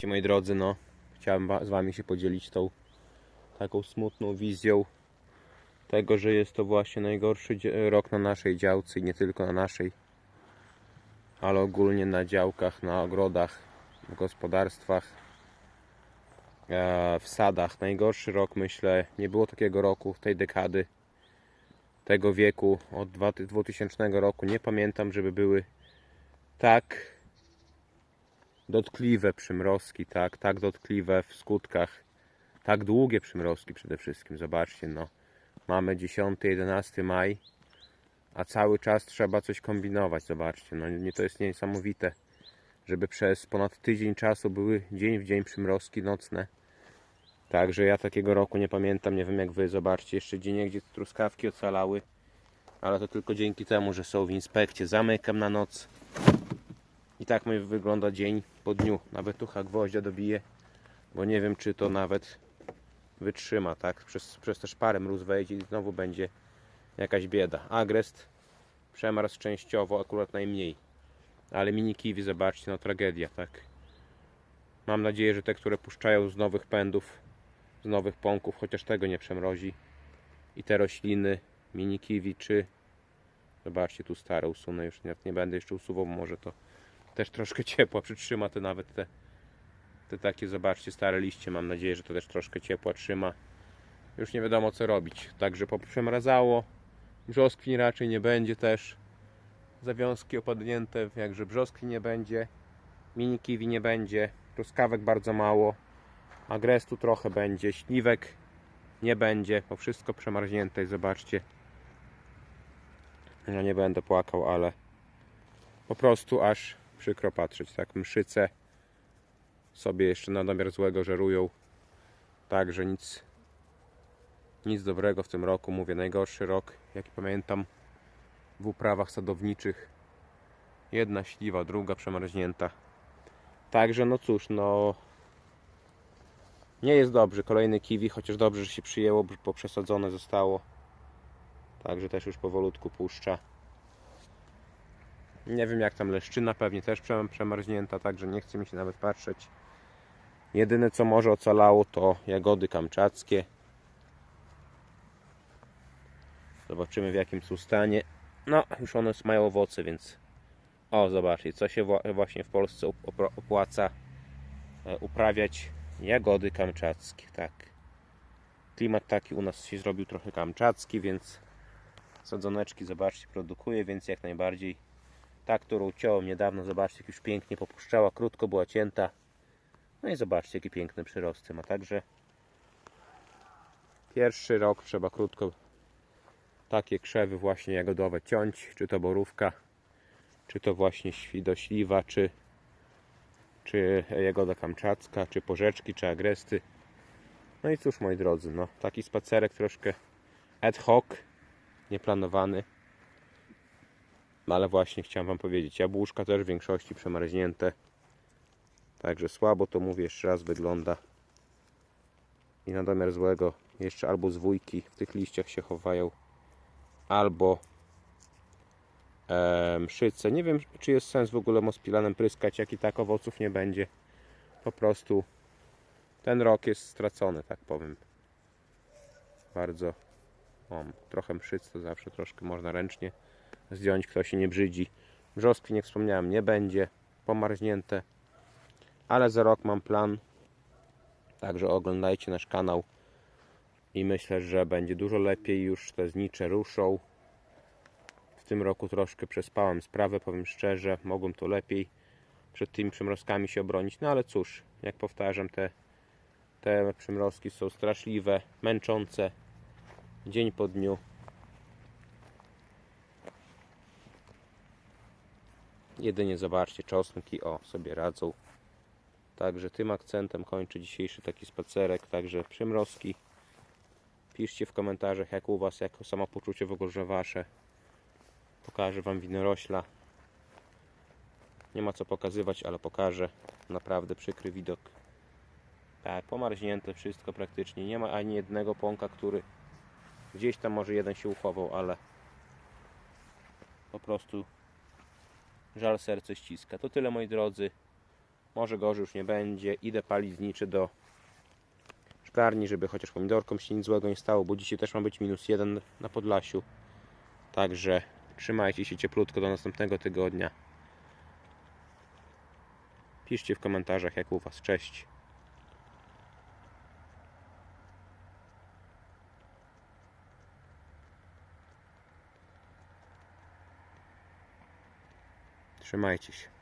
Ci moi drodzy, no chciałem z wami się podzielić tą taką smutną wizją tego, że jest to właśnie najgorszy rok na naszej działce i nie tylko na naszej, ale ogólnie na działkach, na ogrodach, w gospodarstwach, e, w sadach. Najgorszy rok myślę, nie było takiego roku tej dekady, tego wieku od 2000 roku. Nie pamiętam, żeby były tak dotkliwe przymrozki, tak, tak dotkliwe w skutkach, tak długie przymrozki przede wszystkim. Zobaczcie, no, mamy 10-11 maj, a cały czas trzeba coś kombinować. Zobaczcie, no, nie, to jest niesamowite, żeby przez ponad tydzień czasu były dzień w dzień przymrozki nocne. Także ja takiego roku nie pamiętam, nie wiem jak wy, zobaczcie, jeszcze gdzie gdzie truskawki ocalały, ale to tylko dzięki temu, że są w inspekcie. Zamykam na noc, i tak mój wygląda dzień po dniu. Nawet tucha gwoździa dobije, bo nie wiem czy to nawet wytrzyma, tak? Przez, przez te szparę mróz wejdzie i znowu będzie jakaś bieda. Agrest przemarzł częściowo, akurat najmniej. Ale mini kiwi, zobaczcie, no tragedia, tak? Mam nadzieję, że te, które puszczają z nowych pędów, z nowych pąków, chociaż tego nie przemrozi. I te rośliny, mini kiwi, czy... Zobaczcie, tu stare usunę, już nie, nie będę jeszcze usuwał, może to też troszkę ciepła przytrzyma te nawet te, te takie, zobaczcie, stare liście. Mam nadzieję, że to też troszkę ciepła trzyma. Już nie wiadomo co robić. Także poprzemrazało. Brzoskwin raczej nie będzie też. Zawiązki opadnięte, jakże brzoskwi nie będzie. Mini kiwi nie będzie. Truskawek bardzo mało. Agrestu trochę będzie. Śliwek nie będzie, bo wszystko przemarznięte. Zobaczcie. Ja nie będę płakał, ale po prostu aż przykro patrzeć, tak? Mszyce sobie jeszcze na domiar złego żerują. Także nic, nic dobrego w tym roku. Mówię, najgorszy rok, jaki pamiętam w uprawach sadowniczych. Jedna śliwa, druga przemarznięta. Także no cóż, no nie jest dobrze. Kolejny kiwi, chociaż dobrze, że się przyjęło, bo przesadzone zostało. Także też już powolutku puszcza. Nie wiem jak tam leszczyna, pewnie też przem- przemarznięta, także nie chce mi się nawet patrzeć. Jedyne co może ocalało to jagody kamczackie. Zobaczymy w jakim są stanie. No, już one mają owoce, więc... O, zobaczcie, co się wła- właśnie w Polsce opłaca e, uprawiać jagody kamczackie, tak. Klimat taki u nas się zrobił trochę kamczacki, więc sadzoneczki, zobaczcie, produkuje, więc jak najbardziej ta, którą ciąłem niedawno, zobaczcie, jak już pięknie popuszczała, krótko była cięta. No i zobaczcie, jakie piękne przyrosty ma. Także pierwszy rok trzeba krótko takie krzewy właśnie jagodowe ciąć, czy to borówka, czy to właśnie świdośliwa, czy, czy jagoda kamczacka, czy porzeczki, czy agresty. No i cóż, moi drodzy, no taki spacerek troszkę ad hoc, nieplanowany. No ale właśnie chciałem Wam powiedzieć, jabłuszka też w większości przemarznięte. Także słabo to mówię, jeszcze raz wygląda. I na domiar złego jeszcze albo zwójki w tych liściach się chowają, albo e, mszyce. Nie wiem, czy jest sens w ogóle mospilanem pryskać, jak i tak owoców nie będzie. Po prostu ten rok jest stracony, tak powiem. Bardzo. O, trochę mszyc to zawsze troszkę można ręcznie zdjąć, kto się nie brzydzi. Brzoskwi, nie wspomniałem, nie będzie. Pomarznięte. Ale za rok mam plan. Także oglądajcie nasz kanał. I myślę, że będzie dużo lepiej. Już te znicze ruszą. W tym roku troszkę przespałem sprawę, powiem szczerze. Mogłem to lepiej przed tymi przymrozkami się obronić. No ale cóż, jak powtarzam, te, te przymrozki są straszliwe, męczące. Dzień po dniu. Jedynie zobaczcie, czosnki o sobie radzą. Także tym akcentem kończę dzisiejszy taki spacerek. Także przymrozki. Piszcie w komentarzach jak u Was, jak samopoczucie w ogóle Wasze. Pokażę Wam winorośla. Nie ma co pokazywać, ale pokażę. Naprawdę przykry widok. Tak, pomarznięte wszystko praktycznie. Nie ma ani jednego pąka, który gdzieś tam może jeden się uchował, ale po prostu żal serce ściska. To tyle moi drodzy. Może gorzej już nie będzie. Idę palić zniczy do szklarni, żeby chociaż pomidorkom się nic złego nie stało, bo dzisiaj też ma być minus jeden na Podlasiu. Także trzymajcie się cieplutko do następnego tygodnia. Piszcie w komentarzach jak u Was. Cześć. Trzymajcie się.